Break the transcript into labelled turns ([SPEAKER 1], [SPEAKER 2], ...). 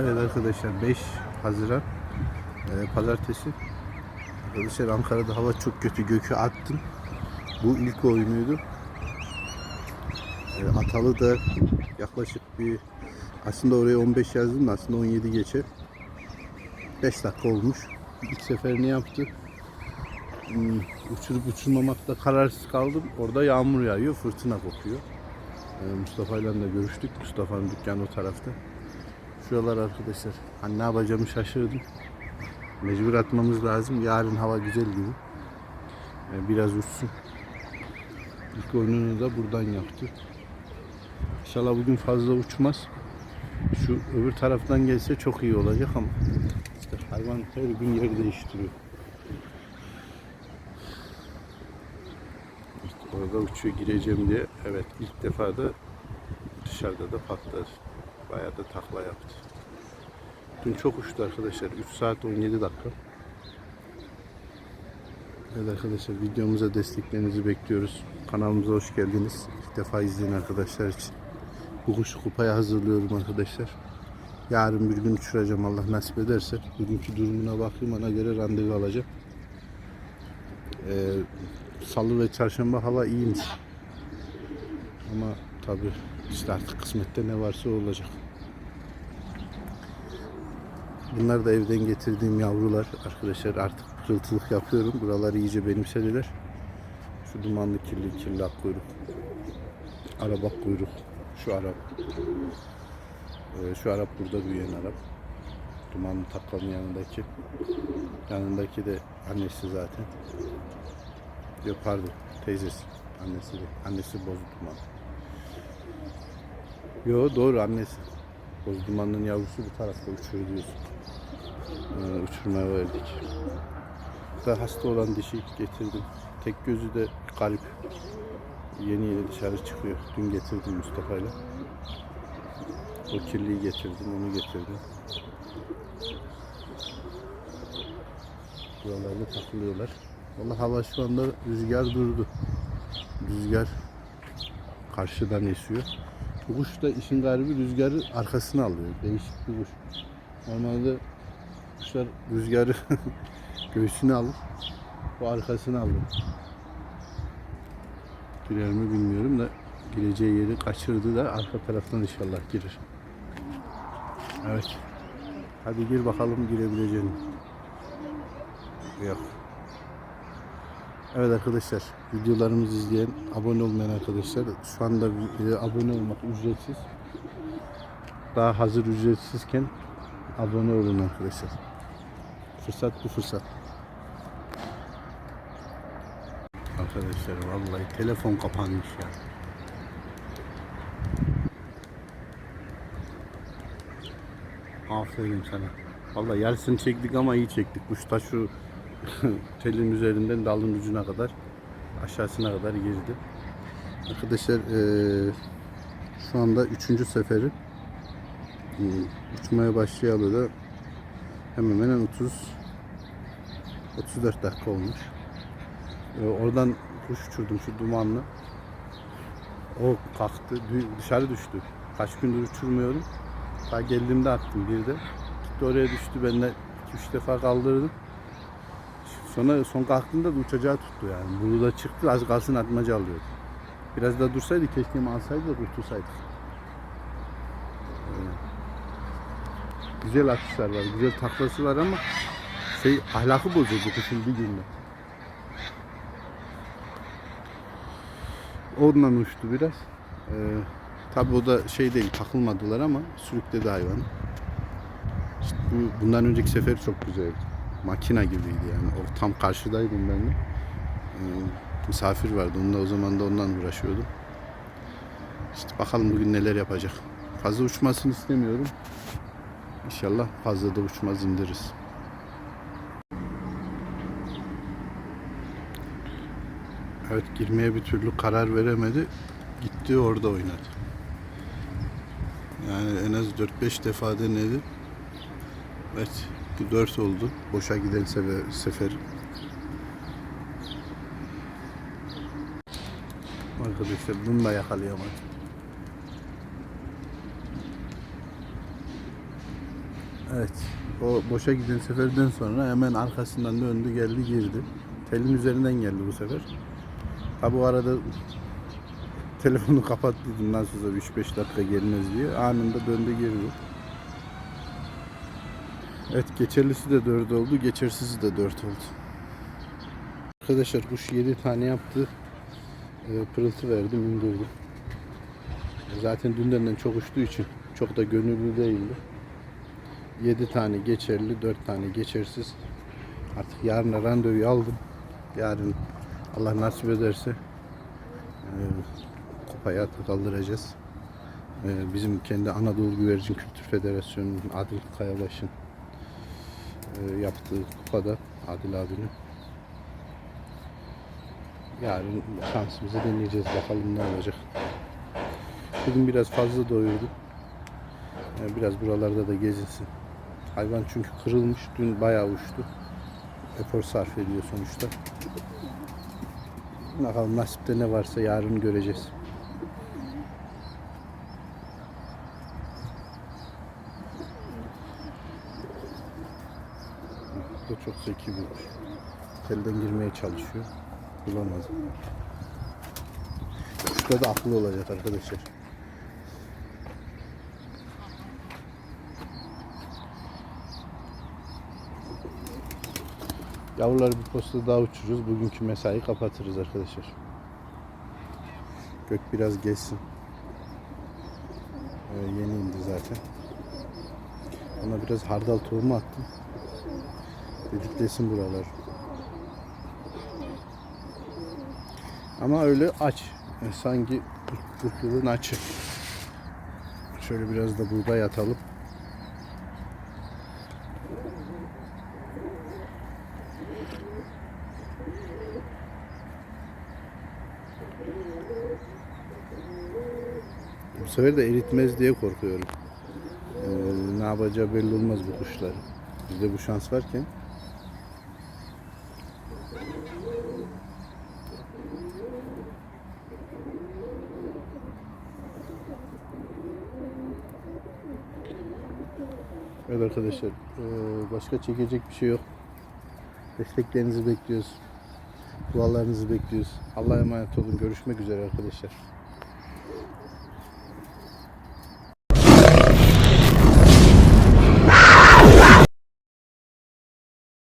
[SPEAKER 1] Evet arkadaşlar 5 Haziran e, Pazartesi. Arkadaşlar Ankara'da hava çok kötü. Gökü attım. Bu ilk oyunuydu. E, Atalı da yaklaşık bir aslında oraya 15 yazdım da aslında 17 geçe. 5 dakika olmuş. İlk seferini yaptı. Hmm, uçurup uçurmamakta kararsız kaldım. Orada yağmur yağıyor, fırtına kopuyor. E, Mustafa ile de görüştük. Mustafa'nın dükkanı o tarafta. Şuralar arkadaşlar. Hani ne yapacağımı şaşırdım. Mecbur atmamız lazım. Yarın hava güzel gibi. Ee, Biraz uçsun. İlk oyununu da buradan yaptı. İnşallah bugün fazla uçmaz. Şu öbür taraftan gelse çok iyi olacak ama işte hayvan her gün yer değiştiriyor. İşte orada uçuyor gireceğim diye. Evet ilk defa da dışarıda da patladı. Bayağı da takla yaptı. Dün çok uçtu arkadaşlar. 3 saat 17 dakika. Evet arkadaşlar videomuza desteklerinizi bekliyoruz. Kanalımıza hoş geldiniz. İlk defa izleyen arkadaşlar için. Bu kuşu kupaya hazırlıyorum arkadaşlar. Yarın bir gün uçuracağım Allah nasip ederse. Bugünkü durumuna bakayım ona göre randevu alacağım. Ee, Salı ve çarşamba hava iyiymiş. Ama tabi işte artık kısmette ne varsa olacak. Bunlar da evden getirdiğim yavrular. Arkadaşlar artık pırıltılık yapıyorum. Buraları iyice benimsediler. Şu dumanlı kirli kirli ak kuyruk. Arabak kuyruk. Şu Arap. Ee, şu Arap burada büyüyen Arap. Dumanlı taklanın yanındaki. Yanındaki de annesi zaten. Yok pardon teyzesi. Annesi de. Annesi boz duman. Yo doğru annesi. Boz dumanın yavrusu bu tarafta uçuyor diyorsun. Ee, uçurmaya verdik. Da hasta olan dişi getirdim. Tek gözü de garip. Yeni yeni dışarı çıkıyor. Dün getirdim Mustafa'yla. O kirliyi getirdim, onu getirdim. Buralarda takılıyorlar. Vallahi hava şu anda rüzgar durdu. Rüzgar karşıdan esiyor. Kuş da işin garibi rüzgarı arkasına alıyor. Değişik bir kuş. Normalde kuşlar rüzgarı göğsüne alır. Bu arkasına alır. Girer mi bilmiyorum da gireceği yeri kaçırdı da arka taraftan inşallah girer. Evet. Hadi gir bakalım girebileceğini. Yok. Evet arkadaşlar videolarımızı izleyen abone olmayan arkadaşlar şu anda e, abone olmak ücretsiz. Daha hazır ücretsizken abone olun arkadaşlar. Fırsat bu fırsat. Arkadaşlar vallahi telefon kapanmış ya. Aferin sana. Vallahi yarısını çektik ama iyi çektik. Kuş da şu telin üzerinden dalın ucuna kadar aşağısına kadar girdi. Arkadaşlar eee, şu anda üçüncü seferi Hmm, uçmaya başlayalı da hemen hemen 30 34 dakika olmuş. Ee, oradan kuş uçurdum şu dumanlı. O kalktı, dışarı düştü. Kaç gündür uçurmuyorum. Ta geldiğimde attım bir de. Gitti oraya düştü. Ben de 2-3 defa kaldırdım. Sonra son kalktığında da uçacağı tuttu yani. Bunu da çıktı az kalsın atmaca alıyordu. Biraz da dursaydı keşke alsaydı da kurtulsaydık. Ee, Güzel atışlar var, güzel taklası var ama şey ahlakı bozuldu kuşun bir günde. Ondan uçtu biraz. Ee, tabii o da şey değil takılmadılar ama sürükledi hayvanı. İşte bu, bundan önceki sefer çok güzeldi. Makina gibiydi yani. O tam karşıdaydım ben de. Ee, misafir vardı. Onunla o zaman da ondan uğraşıyordum. İşte bakalım bugün neler yapacak. Fazla uçmasını istemiyorum. İnşallah fazla da uçmaz indiririz. Evet girmeye bir türlü karar veremedi. Gitti orada oynadı. Yani en az 4-5 defa denedi. Evet bu 4 oldu. Boşa giden sefer. sefer. Arkadaşlar bunu da yakalayamadım. Evet. O boşa giden seferden sonra hemen arkasından döndü geldi girdi. Telin üzerinden geldi bu sefer. Ha bu arada telefonu kapat dedim nasıl olsa 3-5 dakika gelmez diye. Anında döndü girdi. Evet geçerlisi de 4 oldu. Geçersizi de 4 oldu. Arkadaşlar kuş 7 tane yaptı. Ee, pırıltı verdim indirdim. Zaten dündenden çok uçtuğu için çok da gönüllü değildi. 7 tane geçerli, 4 tane geçersiz. Artık yarına randevuyu aldım. Yarın Allah nasip ederse e, kupayı atıp kaldıracağız. E, bizim kendi Anadolu Güvercin Kültür Federasyonu'nun Adil Kayabaş'ın e, yaptığı kupada Adil abinin. Yarın şansımızı deneyeceğiz. Bakalım ne olacak. Bugün biraz fazla doyurdum. E, biraz buralarda da gezinsin. Hayvan çünkü kırılmış. Dün bayağı uçtu. Efor sarf ediyor sonuçta. Bakalım nasipte ne varsa yarın göreceğiz. Bu çok zeki bir. Telden girmeye çalışıyor. Bulamadı. Kuşta da aklı olacak arkadaşlar. Yavruları bir posta daha uçururuz. Bugünkü mesai kapatırız arkadaşlar. Gök biraz geçsin. Ee, yeni indi zaten. Ona biraz hardal tohumu attım. Dediklesin buralar. Ama öyle aç. Yani sanki kurtluğun açı. Şöyle biraz da buğday atalım. Sefer de eritmez diye korkuyorum. Ee, ne yapacağı belli olmaz bu kuşlar. Bizde bu şans varken. Evet arkadaşlar, ee, başka çekecek bir şey yok. Desteklerinizi bekliyoruz. Dualarınızı bekliyoruz. Allah'a emanet olun. Görüşmek üzere arkadaşlar.